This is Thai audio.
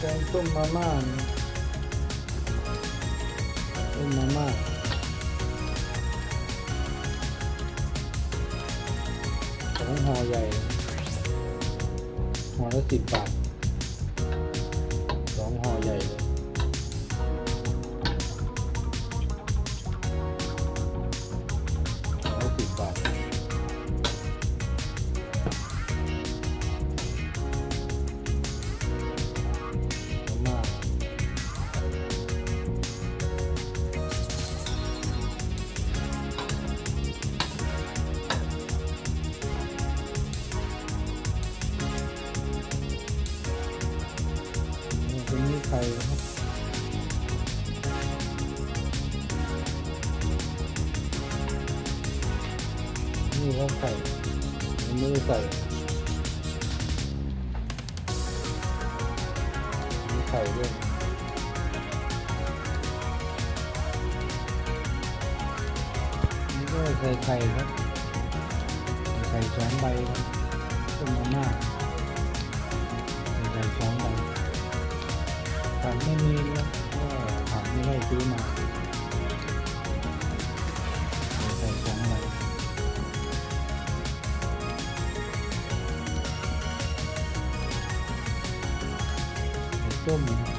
แกงต้มมาม่าต้มมาม่าสองห่อใหญ่ห่อละสิบบาท cây như không cây như cây như cây luôn. Cây cây đó. Cây xoắn bay đó. แต่ไม่มีนะก็ผักไม่ได้ซื้อมาใส่ของใบใส่ส้มนะครับ